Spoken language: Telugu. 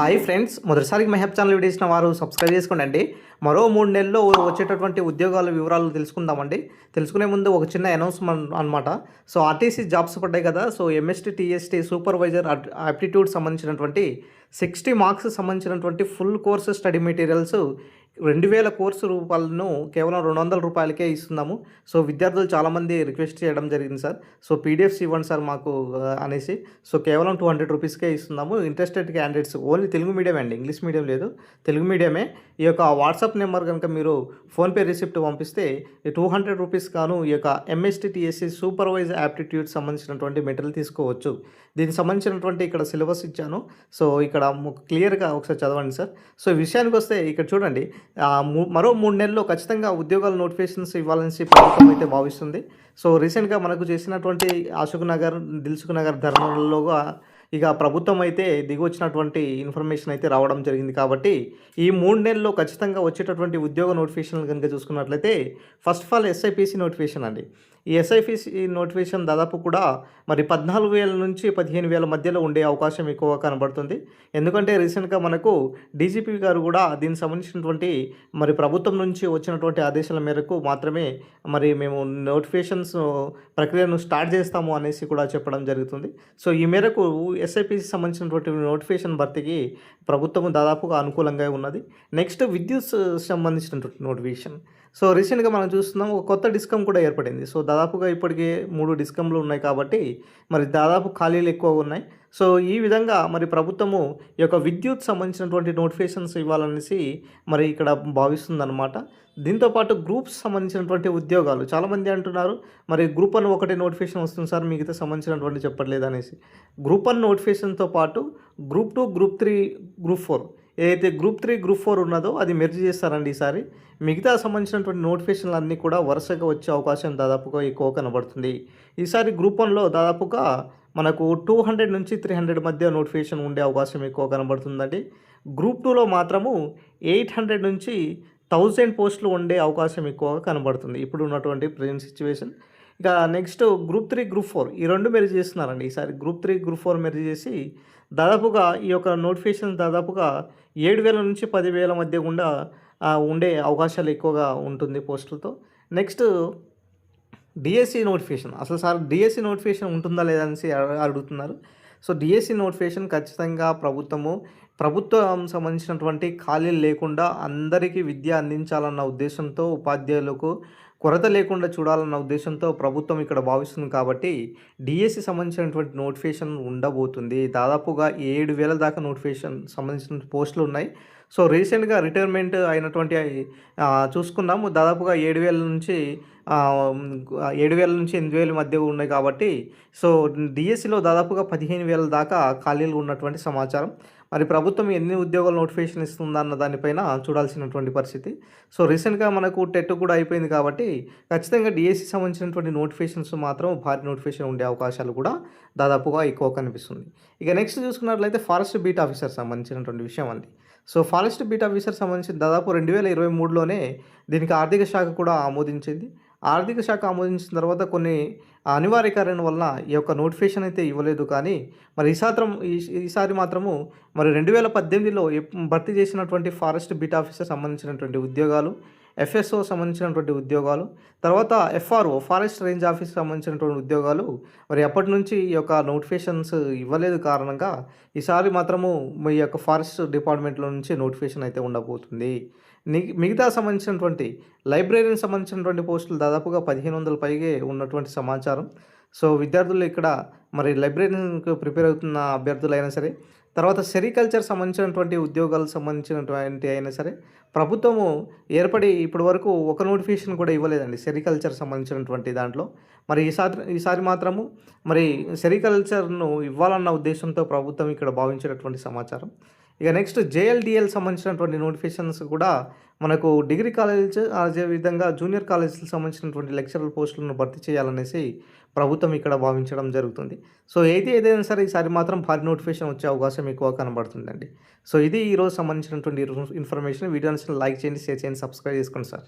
Hi friends. మొదటిసారికి మహబ్ ఛానల్ వీడియో వారు సబ్స్క్రైబ్ చేసుకోండి. అండి మరో మూడు నెలల్లో వచ్చేటటువంటి ఉద్యోగాల వివరాలు తెలుసుకుందామండి. తెలుసుకునే ముందు ఒక చిన్న అనౌన్స్మెంట్ అనమాట సో ఆర్టీసీ జాబ్స్ పడ్డాయి కదా. So MST TST supervisor aptitude సంబంధించినటువంటి సిక్స్టీ మార్క్స్ సంబంధించినటువంటి ఫుల్ కోర్సు స్టడీ మెటీరియల్స్ రెండు వేల కోర్సు రూపాయలను కేవలం రెండు వందల రూపాయలకే ఇస్తున్నాము. సో విద్యార్థులు చాలామంది రిక్వెస్ట్ చేయడం జరిగింది సార్. సో పీడిఎఫ్స్ ఇవ్వండి సార్ మాకు అనేసి. సో కేవలం టూ హండ్రెడ్ రూపీస్కే ఇస్తున్నాము. Interested candidates only Telugu medium అండి ఇంగ్లీష్ మీడియం లేదు. తెలుగు మీడియమే. ఈ యొక్క వాట్సాప్ నెంబర్ కనుక మీరు ఫోన్పే రిసిప్ట్ పంపిస్తే టూ హండ్రెడ్ రూపీస్ గాను ఈ యొక్క ఎంఎస్టీ టీఎస్సీ సూపర్వైజ్ యాప్టిట్యూడ్ సంబంధించినటువంటి మెటీరియల్ తీసుకోవచ్చు. దీనికి సంబంధించినటువంటి ఇక్కడ సిలబస్ ఇచ్చాను. సో ఇక్కడ క్లియర్గా ఒకసారి చదవండి సార్. సో విషయానికి వస్తే ఇక్కడ చూడండి. మరో మూడు నెలల్లో ఖచ్చితంగా ఉద్యోగాల నోటిఫికేషన్స్ ఇవ్వాలని ప్రభుత్వం అయితే భావిస్తుంది. సో రీసెంట్గా మనకు చేసినటువంటి అశోక్ నగర్ దిల్సుఖ్ నగర్ ధర్నాలలో ఇక ప్రభుత్వం అయితే దిగి వచ్చినటువంటి ఇన్ఫర్మేషన్ అయితే రావడం జరిగింది కాబట్టి ఈ మూడు నెలల్లో ఖచ్చితంగా వచ్చేటటువంటి ఉద్యోగ నోటిఫికేషన్లు కనుక చూసుకున్నట్లయితే first of all SIPC notification అండి. ఈ ఎస్ఐపిసి నోటిఫికేషన్ దాదాపు కూడా మరి పద్నాలుగు వేల నుంచి పదిహేను వేల మధ్యలో ఉండే అవకాశం ఎక్కువగా కనబడుతుంది. ఎందుకంటే రీసెంట్గా మనకు డీజీపీ గారు కూడా దీనికి సంబంధించినటువంటి మరి ప్రభుత్వం నుంచి వచ్చినటువంటి ఆదేశాల మేరకు మాత్రమే మరి మేము నోటిఫికేషన్స్ ప్రక్రియను స్టార్ట్ చేస్తాము అనేసి కూడా చెప్పడం జరుగుతుంది. సో ఈ మేరకు ఎస్ఐపిసి సంబంధించినటువంటి నోటిఫికేషన్ భర్తీకి ప్రభుత్వం దాదాపుగా అనుకూలంగా ఉన్నది. నెక్స్ట్ విద్యుత్ సంబంధించినటువంటి నోటిఫికేషన్. సో రీసెంట్గా మనం చూస్తున్నాం ఒక కొత్త డిస్కమ్ కూడా ఏర్పడింది. సో దాదాపుగా ఇప్పటికే మూడు డిస్కమ్లు ఉన్నాయి కాబట్టి మరి దాదాపు ఖాళీలు ఎక్కువ ఉన్నాయి. సో ఈ విధంగా మరి ప్రభుత్వము ఈ యొక్క విద్యుత్ సంబంధించినటువంటి నోటిఫికేషన్స్ ఇవ్వాలనేసి మరి ఇక్కడ భావిస్తుందన్నమాట. దీంతోపాటు గ్రూప్స్ సంబంధించినటువంటి ఉద్యోగాలు చాలామంది అంటున్నారు మరి గ్రూప్ వన్ ఒకటే నోటిఫికేషన్ వస్తుంది సార్ మిగతా సంబంధించినటువంటి చెప్పట్లేదు అనేసి గ్రూప్ వన్ నోటిఫికేషన్తో పాటు group two group three group four ఏదైతే గ్రూప్ త్రీ గ్రూప్ ఫోర్ ఉన్నదో అది మెర్జ్ చేస్తారండి ఈసారి. మిగతా సంబంధించినటువంటి నోటిఫికేషన్లు అన్నీ కూడా వరుసగా వచ్చే అవకాశం దాదాపుగా ఎక్కువ కనబడుతుంది. ఈసారి గ్రూప్ వన్లో దాదాపుగా మనకు టూ హండ్రెడ్ నుంచి త్రీ హండ్రెడ్ మధ్య నోటిఫికేషన్ ఉండే అవకాశం ఎక్కువ కనబడుతుందండి. గ్రూప్ టూలో మాత్రము ఎయిట్ హండ్రెడ్ నుంచి థౌజండ్ పోస్టులు ఉండే అవకాశం ఎక్కువగా కనబడుతుంది. ఇప్పుడు ఉన్నటువంటి ప్రజెంట్ సిచ్యువేషన్. ఇక next group three group four ఈ రెండు మెరిజ్ చేస్తున్నారండి. ఈసారి group three group four merge చేసి దాదాపుగా ఈ యొక్క నోటిఫికేషన్ దాదాపుగా ఏడు వేల నుంచి పదివేల మధ్య గుండా ఉండే అవకాశాలు ఎక్కువగా ఉంటుంది పోస్టులతో. నెక్స్ట్ డిఎస్సి నోటిఫికేషన్ అసలు సార్ డిఎస్సి నోటిఫికేషన్ ఉంటుందా లేదా అనేసి అడుగుతున్నారు. సో డిఎస్సి నోటిఫికేషన్ ఖచ్చితంగా ప్రభుత్వము ప్రభుత్వం సంబంధించినటువంటి ఖాళీలు లేకుండా అందరికీ విద్య అందించాలన్న ఉద్దేశంతో ఉపాధ్యాయులకు కొరత లేకుండా చూడాలన్న ఉద్దేశంతో ప్రభుత్వం ఇక్కడ భావిస్తుంది కాబట్టి డిఎస్సి సంబంధించినటువంటి నోటిఫికేషన్ ఉండబోతుంది. దాదాపుగా ఏడు వేల దాకా నోటిఫికేషన్ సంబంధించిన పోస్టులు ఉన్నాయి. సో రీసెంట్గా రిటైర్మెంట్ అయినటువంటి చూసుకున్నాము దాదాపుగా ఏడు వేల నుంచి ఏడు వేల నుంచి ఎనిమిది వేల మధ్య ఉన్నాయి కాబట్టి సో డిఎస్సిలో దాదాపుగా పదిహేను వేల దాకా ఖాళీలు ఉన్నటువంటి సమాచారం. మరి ప్రభుత్వం ఎన్ని ఉద్యోగాలు నోటిఫికేషన్ ఇస్తుందా అన్న దానిపైన చూడాల్సినటువంటి పరిస్థితి. సో రీసెంట్గా మనకు టెట్ కూడా అయిపోయింది కాబట్టి ఖచ్చితంగా డిఎస్సి సంబంధించినటువంటి నోటిఫికేషన్స్ మాత్రం భారీ నోటిఫికేషన్ ఉండే అవకాశాలు కూడా దాదాపుగా ఎక్కువ కనిపిస్తుంది. ఇక నెక్స్ట్ చూసుకున్నట్లయితే ఫారెస్ట్ బీట్ ఆఫీసర్ సంబంధించినటువంటి విషయం అండి. సో ఫారెస్ట్ బీట్ ఆఫీసర్ సంబంధించి దాదాపు రెండు వేల ఇరవై మూడులోనే దీనికి ఆర్థిక శాఖ కూడా ఆమోదించింది. ఆర్థిక శాఖ ఆమోదించిన తర్వాత కొన్ని అనివార్య కారణం వలన ఈ యొక్క నోటిఫికేషన్ అయితే ఇవ్వలేదు కానీ మరి ఈసాత్రం ఈ- ఈసారి మాత్రము మరి రెండు వేల పద్దెనిమిదిలో భర్తీ చేసినటువంటి ఫారెస్ట్ బీట్ ఆఫీసర్ సంబంధించినటువంటి ఉద్యోగాలు ఎఫ్ఎస్ఓ సంబంధించినటువంటి ఉద్యోగాలు తర్వాత ఎఫ్ఆర్ఓ ఫారెస్ట్ రేంజ్ ఆఫీస్ సంబంధించినటువంటి ఉద్యోగాలు మరి అప్పటి నుంచి ఈ యొక్క నోటిఫికేషన్స్ ఇవ్వలేదు కారణంగా ఈసారి మాత్రము మీ యొక్క ఫారెస్ట్ డిపార్ట్మెంట్లో నుంచి నోటిఫికేషన్ అయితే ఉండబోతుంది. మిగతా సంబంధించినటువంటి లైబ్రరీకి సంబంధించినటువంటి పోస్టులు దాదాపుగా పదిహేను వందల పైగే ఉన్నటువంటి సమాచారం. సో విద్యార్థులు ఇక్కడ మరి లైబ్రరీకి ప్రిపేర్ అవుతున్న అభ్యర్థులైనా సరే తర్వాత సెరికల్చర్ సంబంధించినటువంటి ఉద్యోగాలకు సంబంధించినటువంటి అయినా సరే ప్రభుత్వము ఏర్పడి ఇప్పటి వరకు ఒక నోటిఫికేషన్ కూడా ఇవ్వలేదండి సెరికల్చర్ సంబంధించినటువంటి దాంట్లో. మరి ఈసారి ఈసారి మాత్రము మరి సెరికల్చర్ను ఇవ్వాలన్న ఉద్దేశంతో ప్రభుత్వం ఇక్కడ భావించినటువంటి సమాచారం. ఇక నెక్స్ట్ జేఎల్డిఎల్ సంబంధించినటువంటి నోటిఫికేషన్స్ కూడా మనకు డిగ్రీ కాలేజ్ అదేవిధంగా జూనియర్ కాలేజీలకు సంబంధించినటువంటి లెక్చరల్ పోస్టులను భర్తీ చేయాలనేసి ప్రభుత్వం ఇక్కడ భావించడం జరుగుతుంది. సో ఏది ఏదైనా సరే ఈసారి మాత్రం భారీ నోటిఫికేషన్ వచ్చే అవకాశం ఎక్కువ కనబడుతుందండి. సో ఇది ఈరోజు సంబంధించినటువంటి ఇన్ఫర్మేషన్. వీడియోని లైక్ చేయండి షేర్ చేయండి సబ్స్క్రైబ్ చేసుకోండి సార్.